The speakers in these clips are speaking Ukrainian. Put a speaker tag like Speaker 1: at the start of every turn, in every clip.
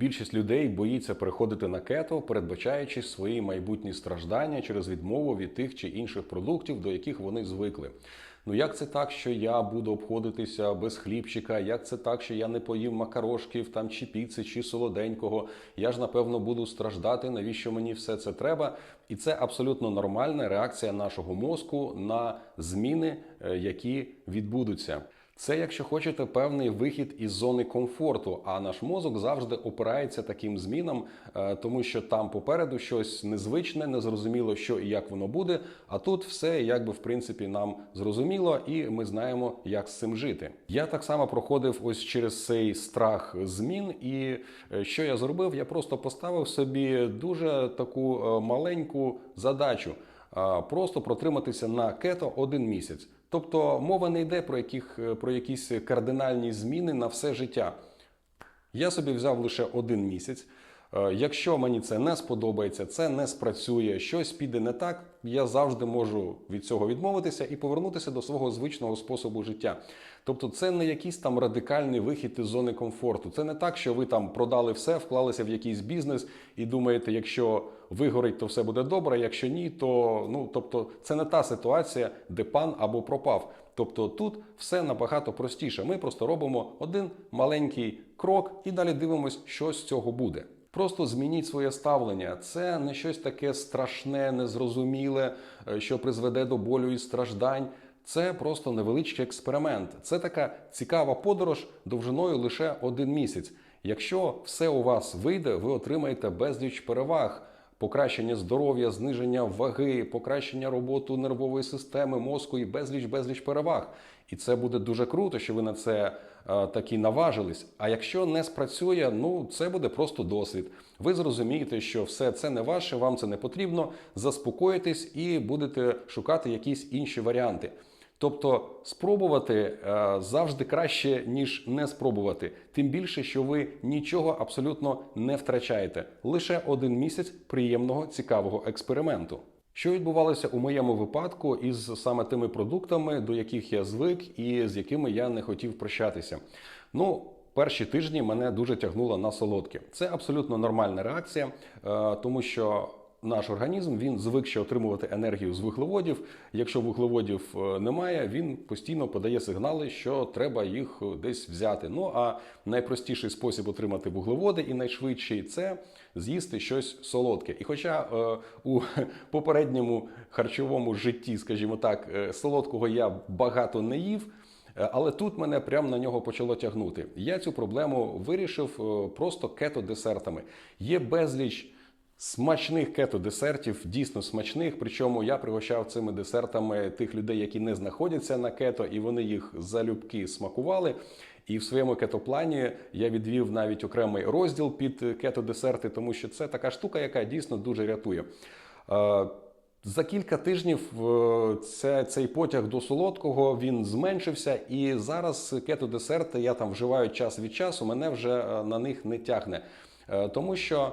Speaker 1: Більшість людей боїться переходити на кето, передбачаючи свої майбутні страждання через відмову від тих чи інших продуктів, до яких вони звикли. Ну як це так, що я буду обходитися без хлібчика? Як це так, що я не поїм макарошків там чи піци, чи солоденького? Я ж напевно буду страждати. Навіщо мені все це треба? І це абсолютно нормальна реакція нашого мозку на зміни, е, які відбудуться. Це, якщо хочете, певний вихід із зони комфорту. А наш мозок завжди опирається таким змінам, е, тому що там попереду щось незвичне, незрозуміло, що і як воно буде. А тут все якби в принципі нам зрозуміло, і ми знаємо, як з цим жити. Я так само проходив ось через цей страх змін. І е, що я зробив? Я просто поставив собі дуже таку е, маленьку задачу. Е, Просто протриматися на кето один місяць. Тобто мова не йде про яких про якісь кардинальні зміни на все життя. Я собі взяв лише один місяць. Е, Якщо мені це не сподобається, це не спрацює, щось піде не так, я завжди можу від цього відмовитися і повернутися до свого звичного способу життя. Тобто, це не якийсь там радикальний вихід із зони комфорту. Це не так, що ви там продали все, вклалися в якийсь бізнес і думаєте, якщо вигорить, то все буде добре. Якщо ні, то ну тобто це не та ситуація, де пан або пропав. Тобто тут все набагато простіше. Ми просто робимо один маленький крок і далі дивимось, що з цього буде. Просто змініть своє ставлення. Це не щось таке страшне, незрозуміле, е, що призведе до болю і страждань. Це просто невеличкий експеримент. Це така цікава подорож довжиною лише один місяць. Якщо все у вас вийде, ви отримаєте безліч переваг. Покращення здоров'я, зниження ваги, покращення роботи нервової системи, мозку і безліч безліч переваг. І це буде дуже круто, що ви на це е, таки наважились. А якщо не спрацює, ну це буде просто досвід. Ви зрозумієте, що все це не ваше, вам це не потрібно. Заспокоїтесь і будете шукати якісь інші варіанти. Тобто спробувати е, завжди краще, ніж не спробувати. Тим більше, що ви нічого абсолютно не втрачаєте. Лише один місяць приємного цікавого експерименту. Що відбувалося у моєму випадку із саме тими продуктами, до яких я звик і з якими я не хотів прощатися? Ну, перші тижні мене дуже тягнуло на солодке. Це абсолютно нормальна реакція, е, тому що наш організм він звик ще отримувати енергію з вуглеводів. Якщо вуглеводів е, немає, він постійно подає сигнали, що треба їх десь взяти. Ну а найпростіший спосіб отримати вуглеводи і найшвидший це з'їсти щось солодке. І хоча е, у попередньому харчовому житті, скажімо так, е, солодкого я багато не їв. Е, Але тут мене прямо на нього почало тягнути. Я цю проблему вирішив просто кето-десертами. Є безліч смачних кето-десертів, дійсно смачних. Причому я пригощав цими десертами тих людей, які не знаходяться на кето, і вони їх залюбки смакували. І в своєму кетоплані я відвів навіть окремий розділ під кето-десерти, тому що це така штука, яка дійсно дуже рятує. Е, за кілька тижнів е, це, цей потяг до солодкого він зменшився, і зараз кето-десерти я там вживаю час від часу, мене вже е, на них не тягне. Тому що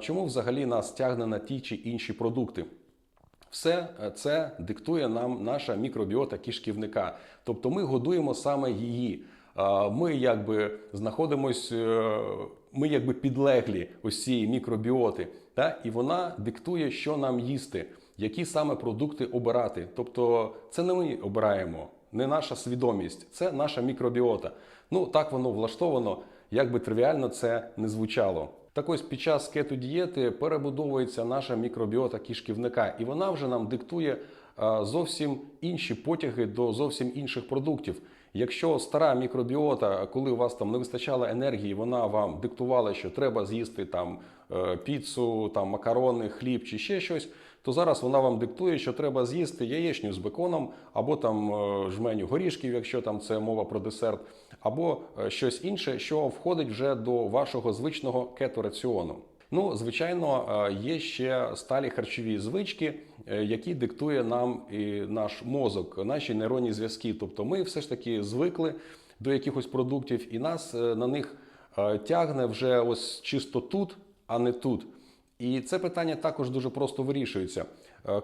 Speaker 1: чому взагалі нас тягне на ті чи інші продукти? Все е, це диктує нам наша мікробіота кишківника. Тобто ми годуємо саме її. Ми якби знаходимось, е, ми якби підлеглі ось цієї мікробіоти, та? і вона диктує, що нам їсти, які саме продукти обирати. Тобто це не ми обираємо, не наша свідомість, це наша мікробіота. Ну так воно влаштовано, як би тривіально це не звучало. Так ось під час кету дієти перебудовується наша мікробіота кишківника, і вона вже нам диктує е, зовсім інші потяги до зовсім інших продуктів. Якщо стара мікробіота, коли у вас там не вистачало енергії, вона вам диктувала, що треба з'їсти там е, піцу, там макарони, хліб чи ще щось, то зараз вона вам диктує, що треба з'їсти яєчню з беконом, або там е, жменю горішків, якщо там це мова про десерт, або е, щось інше, що входить вже до вашого звичного кетораціону. Ну, звичайно, е, є ще сталі харчові звички, е, які диктує нам і наш мозок, наші нейронні зв'язки. Тобто, ми все ж таки звикли до якихось продуктів, і нас е, на них тягне вже ось чисто тут, а не тут. І це питання також дуже просто вирішується.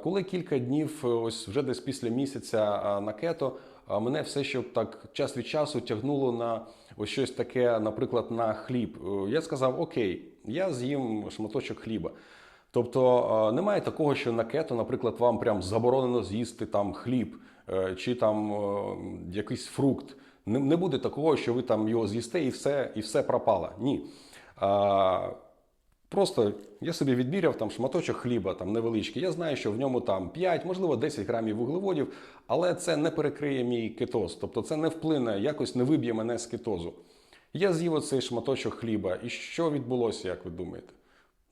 Speaker 1: Коли кілька днів, ось вже десь після місяця на кето, мене все ще так час від часу тягнуло на ось щось таке, наприклад, на хліб. Е, Я сказав: Окей, я з'їм шматочок хліба. Тобто е, немає такого, що на кето, наприклад, вам прям заборонено з'їсти там хліб е, чи там якийсь фрукт. Не буде такого, що ви там його з'їсте і все, і все пропало. Ні. Просто я собі відміряв там шматочок хліба, там невеличкий. Я знаю, що в ньому там 5, можливо, 10 грамів вуглеводів, але це не перекриє мій кетоз. Тобто це не вплине, якось не виб'є мене з кетозу. Я з'їв оцей шматочок хліба. І що відбулося, як ви думаєте?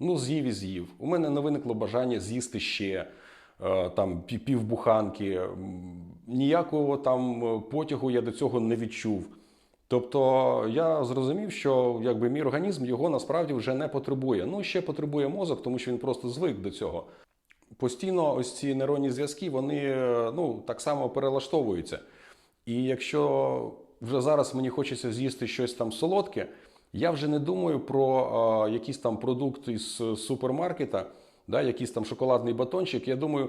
Speaker 1: Ну, з'їв і з'їв. У мене не виникло бажання з'їсти ще е, там пі- півбуханки. Ніякого там е, потягу я до цього не відчув. Тобто я зрозумів, що якби мій організм його насправді вже не потребує. Ну, ще потребує мозок, тому що він просто звик до цього. Постійно ось ці нейронні зв'язки вони ну, так само перелаштовуються. І якщо вже зараз мені хочеться з'їсти щось там солодке, я вже не думаю про е, якийсь там продукт із супермаркета, да, якийсь там шоколадний батончик. Я думаю,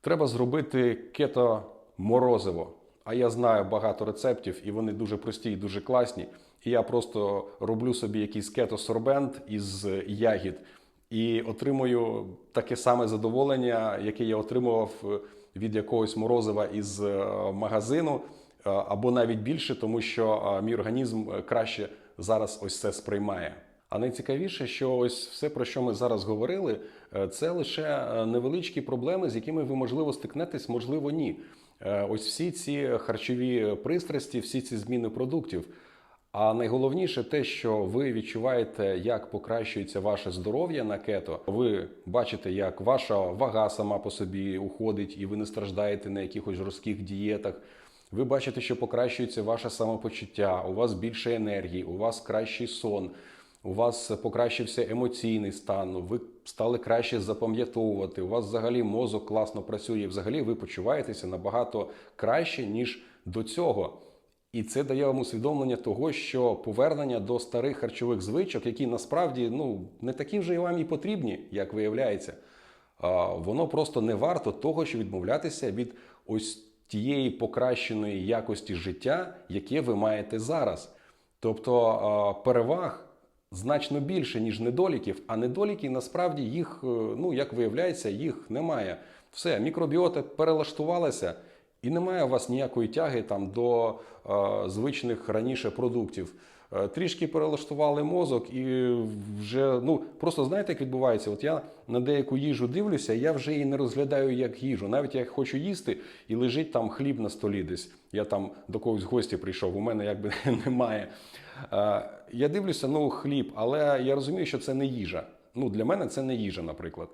Speaker 1: треба зробити кето морозиво. А я знаю багато рецептів, і вони дуже прості і дуже класні. І я просто роблю собі якийсь кето-сорбент із ягід і отримую таке саме задоволення, яке я отримував е, від якогось морозива із е, магазину, е, або навіть більше, тому що мій організм краще зараз ось це сприймає. А найцікавіше, що ось все, про що ми зараз говорили, це лише невеличкі проблеми, з якими ви можливо стикнетесь, можливо, ні. Е, Ось всі ці харчові пристрасті, всі ці зміни продуктів. А найголовніше те, що ви відчуваєте, як покращується ваше здоров'я на кето. Ви бачите, як ваша вага сама по собі уходить, і ви не страждаєте на якихось жорстких дієтах. Ви бачите, що покращується ваше самопочуття, у вас більше енергії, у вас кращий сон, у вас покращився емоційний стан, ви стали краще запам'ятовувати, у вас взагалі мозок класно працює, взагалі ви почуваєтеся набагато краще, ніж до цього. І це дає вам усвідомлення того, що повернення до старих харчових звичок, які насправді ну, не такі вже вам і потрібні, як виявляється, воно просто не варто того, щоб відмовлятися від ось тієї покращеної якості життя, яке ви маєте зараз. Тобто переваг значно більше, ніж недоліків, а недоліки насправді їх, е, ну як виявляється, їх немає. Все, мікробіота перелаштувалася. І немає у вас ніякої тяги там до е, звичних раніше продуктів. Е, трішки перелаштували мозок, і вже ну просто знаєте, як відбувається? От я на деяку їжу дивлюся, я вже її не розглядаю як їжу. Навіть як хочу їсти, і лежить там хліб на столі десь. Я там до когось в гості прийшов, у мене якби немає. Е, я дивлюся, ну хліб, але я розумію, що це не їжа. Ну для мене це не їжа, наприклад.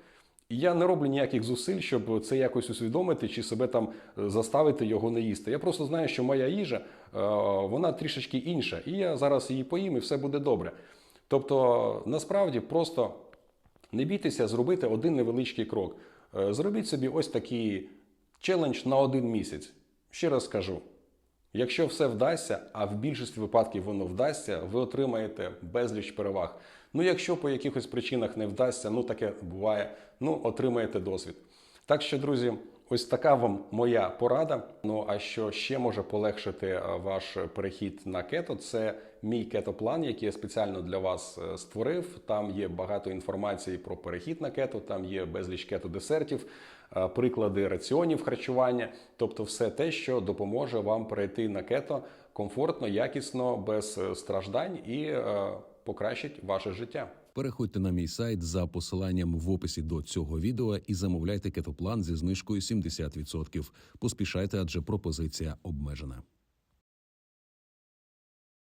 Speaker 1: І я не роблю ніяких зусиль, щоб це якось усвідомити чи себе там е, заставити його не їсти. Я просто знаю, що моя їжа е, вона трішечки інша, і я зараз її поїм, і все буде добре. Тобто, насправді, просто не бійтеся зробити один невеличкий крок. Е, Зробіть собі ось такий челендж на один місяць. Ще раз скажу. Якщо все вдасться, а в більшості випадків воно вдасться, ви отримаєте безліч переваг. Ну, якщо по якихось причинах не вдасться, ну таке буває, ну отримаєте досвід. Так що, друзі, ось така вам моя порада. Ну а що ще може полегшити е, ваш перехід на кето, це мій кетоплан, який я спеціально для вас е, створив. Там є багато інформації про перехід на кето, там є безліч кето-десертів, е, приклади раціонів харчування, тобто все те, що допоможе вам перейти на кето комфортно, якісно, без страждань і покращить ваше життя.
Speaker 2: Переходьте на мій сайт за посиланням в описі до цього відео і замовляйте кетоплан зі знижкою 70%. Поспішайте, адже пропозиція обмежена.